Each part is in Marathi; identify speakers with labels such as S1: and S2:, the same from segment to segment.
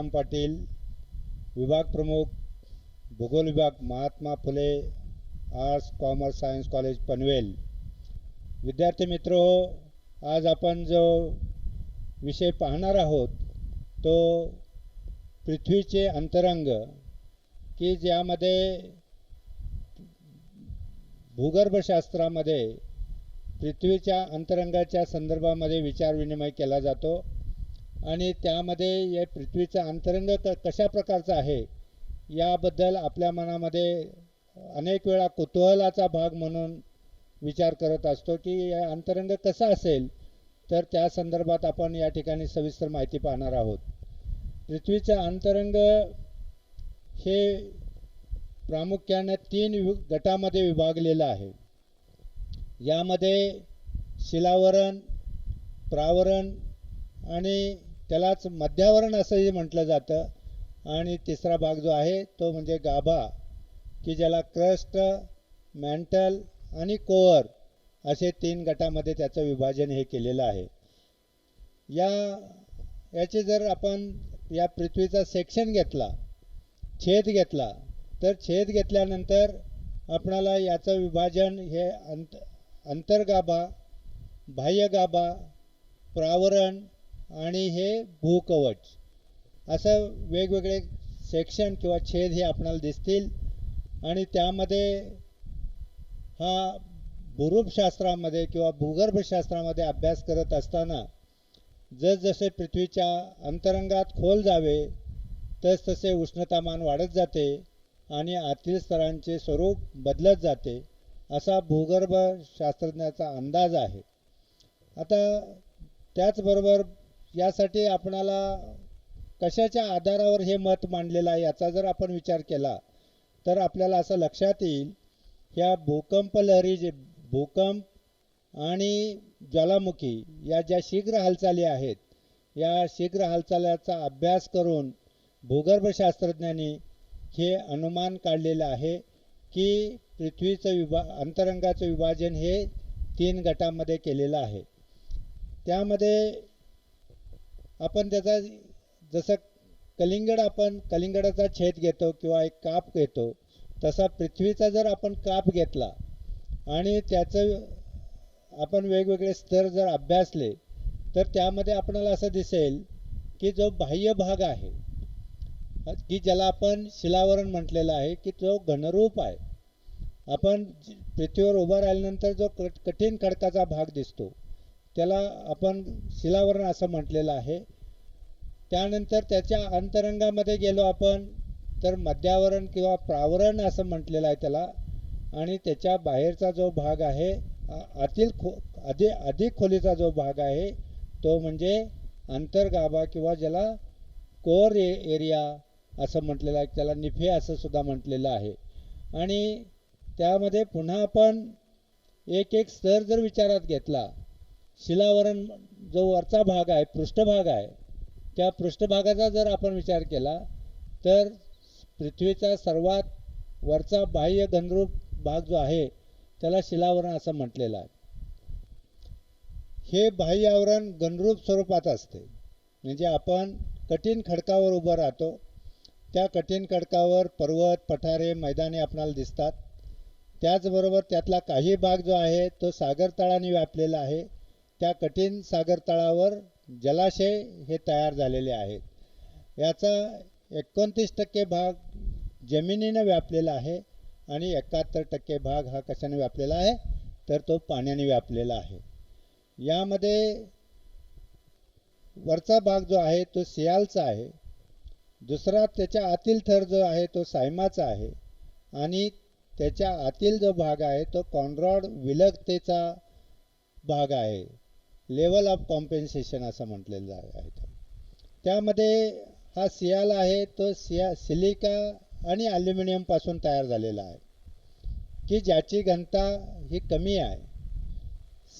S1: तुकाराम पाटील विभाग प्रमुख भूगोल विभाग Mahatma Phule arts commerce science college Panvel. विद्यार्थी मित्र आज आपण जो विषय पाहणार आहोत तो पृथ्वीचे अंतरंग की ज्यामध्ये भूगर्भशास्त्रामध्ये पृथ्वीच्या अंतरंगाच्या संदर्भामध्ये विचारविनिमय केला जातो. आणि त्यामध्ये या पृथ्वीचा अंतरंग क कशा प्रकारचा आहे याबद्दल आपल्या मनामध्ये अनेक वेळा कुतूहलाचा भाग म्हणून विचार करत असतो की या अंतरंग कसा असेल तर त्या संदर्भात आपण या ठिकाणी सविस्तर माहिती पाहणार आहोत. पृथ्वीचं अंतरंग हे प्रामुख्याने तीन वि गटामध्ये विभागलेलं आहे. यामध्ये शिलावरण प्रावरण आणि त्यालाच मध्यावरण असंही म्हटलं जातं. आणि तिसरा भाग जो आहे तो म्हणजे गाभा की ज्याला क्रस्ट मॅन्टल आणि कोअर असे तीन गटामध्ये त्याचं विभाजन हे केलेलं आहे. या याचे जर आपण या पृथ्वीचा सेक्शन घेतला छेद घेतला तर छेद घेतल्यानंतर आपणाला याचं विभाजन हे अंत अंतर्गाभा बाह्यगाभा प्रावरण आणि हे भूकवच. असं वेगवेगळे सेक्शन किंवा छेद हे आपणाला दिसतील. आणि त्यामध्ये हा भूरूपशास्त्रामध्ये किंवा भूगर्भशास्त्रामध्ये अभ्यास करत असताना जसजसे पृथ्वीच्या अंतरंगात खोल जावे तस तसे उष्णतामान वाढत जाते आणि आतील स्तरांचे स्वरूप बदलत जाते असा भूगर्भ शास्त्रज्ञाचा अंदाज आहे. आता त्याचबरोबर यासाठी आपणाला कशाच्या आधारावर हे मत मांडलेलं आहे याचा जर आपण विचार केला तर आपल्याला असं लक्षात येईल ह्या भूकंप लहरी जे भूकंप आणि ज्वालामुखी या ज्या शीघ्र हालचाली आहेत या शीघ्र हालचालीचा अभ्यास करून भूगर्भशास्त्रज्ञांनी हे अनुमान काढलेलं आहे की पृथ्वीचं विभा अंतरंगाचं विभाजन हे तीन गटामध्ये केलेलं आहे. त्यामध्ये आपण त्याचा जसं कलिंगड आपण कलिंगडाचा छेद घेतो किंवा एक काप घेतो तसा पृथ्वीचा जर आपण काप घेतला आणि त्याचं आपण वेगवेगळे स्तर जर अभ्यासले तर त्यामध्ये आपणाला असं दिसेल की जो बाह्य भाग आहे की ज्याला आपण शिलावरण म्हटलेलं आहे की जो घनरूप आहे. आपण पृथ्वीवर उभा राहिल्यानंतर जो कठीण खडकाचा भाग दिसतो त्याला आपण शिलावरण असं म्हटलेलं आहे. त्यानंतर त्याच्या अंतरंगामध्ये गेलो आपण तर मध्यावरण किंवा प्रावरण असं म्हटलेलं आहे त्याला. आणि त्याच्या बाहेरचा जो भाग आहे आतील खो अधि अधिक खोलीचा जो भाग आहे तो म्हणजे अंतर्गाभा किंवा ज्याला कोर ए एरिया असं म्हटलेलं आहे त्याला निफे असं सुद्धा म्हटलेलं आहे. आणि त्यामध्ये पुन्हा आपण एक एक स्तर जर विचारात घेतला शिलावरण जो वरचा भाग आहे पृष्ठभाग आहे त्या पृष्ठभागाचा जर आपण विचार केला तर पृथ्वीचा सर्वात वरचा बाह्य घनरूप भाग जो आहे त्याला शिलावरण असं म्हटलेलं आहे. हे बाह्य आवरण घनरूप स्वरूपात असते. म्हणजे आपण कठीण खडकावर उभं राहतो. त्या कठीण खडकावर पर्वत पठारे मैदाने आपणाला दिसतात. त्याचबरोबर त्यातला काही भाग जो आहे तो सागरतळाने व्यापलेला आहे. त्या कठीण सागर तळावर जलाशय हे तयार झालेले आहेत. याचा एकोणतीस टक्के भाग जमिनीनं व्यापलेला आहे आणि एकाहत्तर टक्के भाग हा कशाने व्यापलेला आहे? तर तो पाण्याने व्यापलेला आहे. यामध्ये वरचा भाग जो आहे तो सियालचा आहे. दुसरा त्याच्या आतील थर जो आहे तो सायमाचा आहे. आणि त्याच्या आतील जो भाग आहे तो कॉनरॉड विलगतेचा भाग आहे. लेवल ऑफ कॉम्पेन्सेशन असं म्हटलेलं आहे. त्यामध्ये हा सियाल आहे तो सिया सिलिका आणि ॲल्युमिनियमपासून तयार झालेला आहे. की ज्याची घनता ही कमी आहे.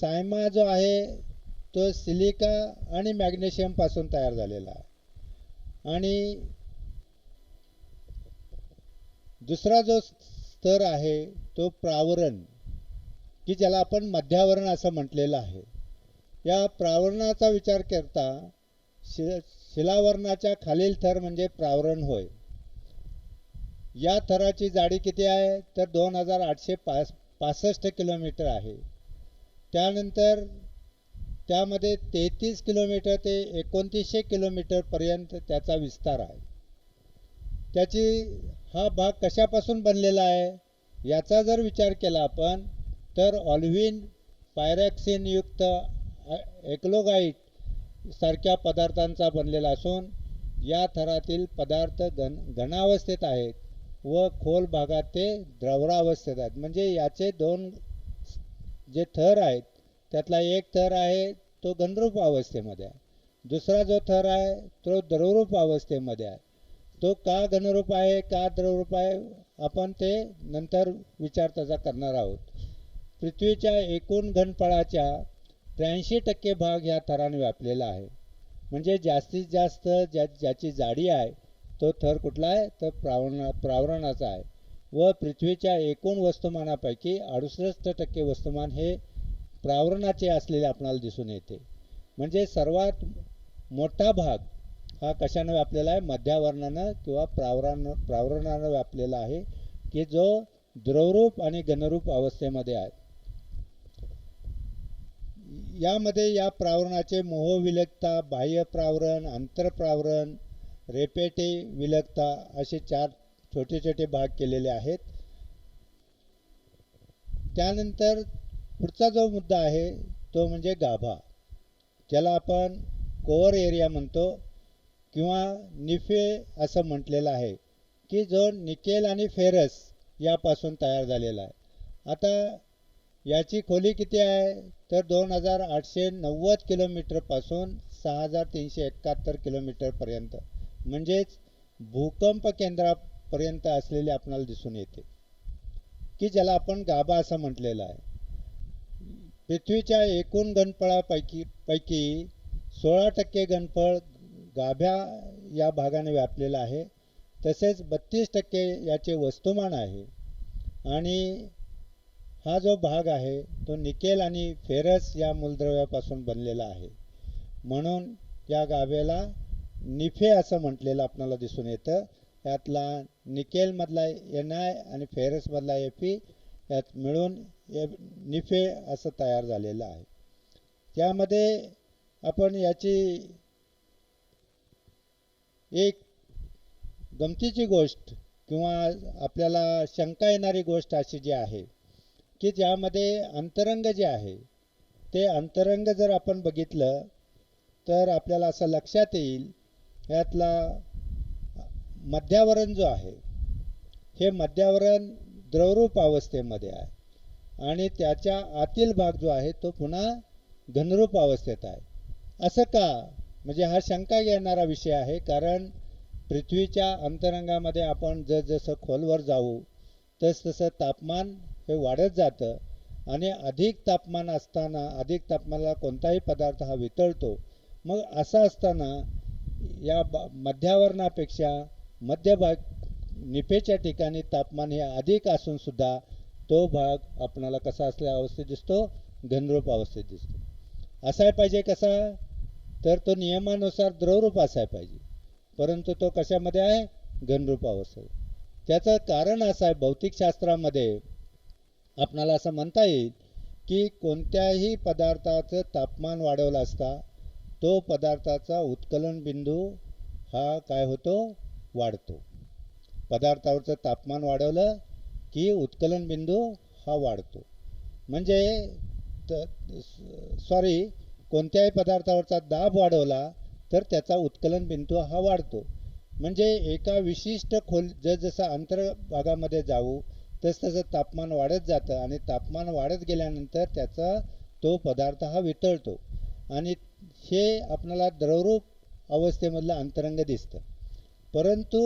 S1: सायमा जो आहे तो सिलिका आणि मॅग्नेशियमपासून तयार झालेला आहे. आणि दुसरा जो स्तर आहे तो प्रावरण की ज्याला आपण मध्यावरण असं म्हटलेलं आहे. या प्रावरणाचा विचार करता शि शिलावरणाच्या खालील थर म्हणजे प्रावरण होय. या थराची जाडी किती आहे? तर दोन हजार आठशे पास पासष्ट किलोमीटर आहे. त्यानंतर त्यामध्ये तेहतीस किलोमीटर ते एकोणतीसशे किलोमीटरपर्यंत त्याचा विस्तार आहे. त्याची हा भाग कशापासून बनलेला आहे? याचा जर विचार केला आपण तर ऑल्व्हिन पायरॅक्सिनयुक्त एक्लोगाईट सारख्या पदार्थांचा बनलेला असून या थरातील पदार्थ घन घनावस्थेत आहेत व खोल भागात ते द्रवरावस्थेत आहेत. म्हणजे याचे दोन जे थर आहेत त्यातला एक थर आहे तो घनरूप अवस्थेमध्ये आहे. दुसरा जो थर आहे तो द्रवरूप अवस्थेमध्ये आहे. तो का घनरूप आहे का द्रवरूप आहे आपण ते नंतर विचार त्याचा करणार आहोत. पृथ्वीच्या एकूण घनफळाच्या त्र्याऐंशी टक्के भाग ह्या थराने व्यापलेला आहे. म्हणजे जास्तीत जास्त ज्या ज्याची जाडी आहे तो थर कुठला आहे? तर प्रावरण प्रावरणाचा आहे. व पृथ्वीच्या एकूण वस्तुमानापैकी अडुसष्ट टक्के वस्तुमान हे प्रावरणाचे असलेले आपणाला दिसून येते. म्हणजे सर्वात मोठा भाग हा कशानं व्यापलेला आहे? मध्यावरणानं किंवा प्रावरण प्रावरणानं व्यापलेला आहे की जो द्रवरूप आणि घनरूप अवस्थेमध्ये आहे. यामध्ये या प्रावरणाचे मोहविलकता बाह्य प्रावरण आंतरप्रावरण रेपेटे विलकता असे चार छोटे छोटे भाग केलेले आहेत. त्यानंतर पुढचा जो मुद्दा आहे तो म्हणजे गाभा ज्याला आपण कोअर एरिया म्हणतो किंवा निफे असं म्हटलेलं आहे की जो निकेल आणि फेरस यापासून तयार झालेला आहे. आता याची खोली किती आहे? तर दोन हजार आठशे नव्वद किलोमीटरपासून सहा हजार तीनशे एकाहत्तर किलोमीटरपर्यंत म्हणजेच भूकंप केंद्रापर्यंत असलेले आपणाला दिसून येते. की ज्याला आपण गाभा असं म्हटलेलं आहे. पृथ्वीच्या एकूण घनफळापैकी पैकी सोळा टक्के घनफळ गाभ्या या भागाने व्यापलेला आहे. तसेच बत्तीस टक्के याचे वस्तुमान आहे. आणि हा जो भाग आहे तो निकेल आणि फेरस या मूलद्रव्यापासून बनलेला आहे. म्हणून या गावेला निफे असं म्हटलेलं आपल्याला दिसून येतं. यातला निकेलमधला एन आय आणि फेरसमधला एफ ई यात मिळून ए निफे असं तयार झालेलं आहे. त्यामध्ये आपण याची एक गमतीची गोष्ट किंवा आपल्याला शंका येणारी गोष्ट अशी जी आहे की ज्यामध्ये अंतरंग जे आहे ते अंतरंग जर आपण बघितलं तर आपल्याला असं लक्षात येईल यातला मध्यावरण जो आहे हे मध्यावरण द्रवरूप अवस्थेमध्ये आहे. आणि त्याच्या आतील भाग जो आहे तो पुन्हा घनरूप अवस्थेत आहे. असं का? म्हणजे हा शंका येणारा विषय आहे कारण पृथ्वीच्या अंतरंगामध्ये आपण जसजसं खोलवर जाऊ तस तसं तापमान हे वाढत जातं आणि अधिक तापमान असताना अधिक तापमानाला कोणताही पदार्थ हा वितळतो. मग असं असताना या मध्यावरणापेक्षा मध्यभाग निफेच्या ठिकाणी तापमान हे अधिक असून सुद्धा तो भाग आपणाला कसा असल्या अवस्थेत दिसतो? घनरूप अवस्थेत दिसतो. असाय पाहिजे कसा? तर तो नियमानुसार द्रवरूप असाय पाहिजे. परंतु तो कशामध्ये आहे? घनरूप अवस्थेत. त्याचं कारण असं आहे भौतिकशास्त्रामध्ये आपणाला असं म्हणता येईल की कोणत्याही पदार्थाचं तापमान वाढवलं असता तो पदार्थाचा उत्कलन बिंदू हा काय होतो? वाढतो. पदार्थावरचं तापमान वाढवलं की उत्कलन बिंदू हा वाढतो. म्हणजे सॉरी कोणत्याही पदार्थावरचा दाब वाढवला तर त्याचा उत्कलन बिंदू हा वाढतो. म्हणजे एका विशिष्ट खोल जसजसं अंतर्भागामध्ये जाऊ तसतसं तापमान वाढत जातं आणि तापमान वाढत गेल्यानंतर त्याचा तो पदार्थ हा वितळतो. आणि हे आपल्याला द्रवरूप अवस्थेमधलं अंतरंग दिसतं. परंतु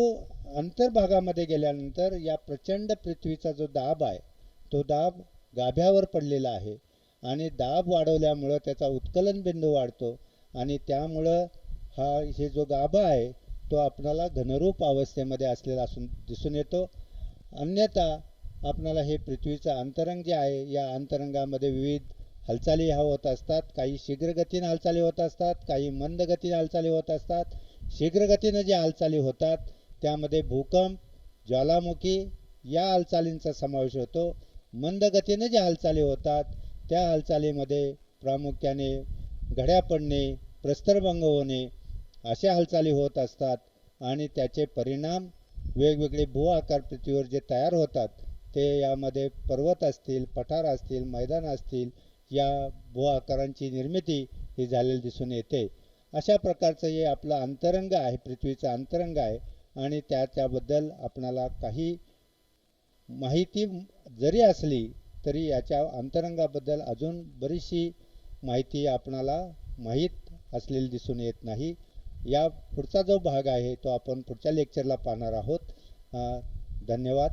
S1: अंतर्भागामध्ये गेल्यानंतर या प्रचंड पृथ्वीचा जो दाब आहे तो दाब गाभ्यावर पडलेला आहे आणि दाब वाढवल्यामुळं त्याचा उत्कलन बिंदू वाढतो आणि त्यामुळं हा हे जो गाभा आहे तो आपणाला घनरूप अवस्थेमध्ये असलेला असून दिसून येतो. अन्यथा आपणाला हे पृथ्वीचं अंतरंग जे आहे या अंतरंगामध्ये विविध हालचाली ह्या होत असतात. काही शीघ्रगतीनं हालचाली होत असतात काही मंदगतीनं हालचाली होत असतात. शीघ्रगतीनं ज्या हालचाली होतात त्यामध्ये भूकंप ज्वालामुखी या हालचालींचा समावेश होतो. मंद गतीनं ज्या हालचाली होतात त्या हालचालीमध्ये प्रामुख्याने घड्या पडणे प्रस्तरभंग होणे अशा हालचाली होत असतात आणि त्याचे परिणाम वेगवेगळे भू आकार पृथ्वीवर जे तयार होतात ते यामध्ये पर्वत असतील पठार असतील मैदान असतील या भू आकारांची निर्मिती ही झालेली दिसून येते. अशा प्रकारचं हे आपलं अंतरंग आहे पृथ्वीचं अंतरंग आहे आणि त्याच्याबद्दल आपणाला काही माहिती जरी असली तरी याच्या अंतरंगाबद्दल अजून बरीचशी माहिती आपणाला माहीत असलेली दिसून येत नाही. या पुढचा जो भाग आहे तो आपण पुढच्या लेक्चरला पाहणार आहोत. धन्यवाद.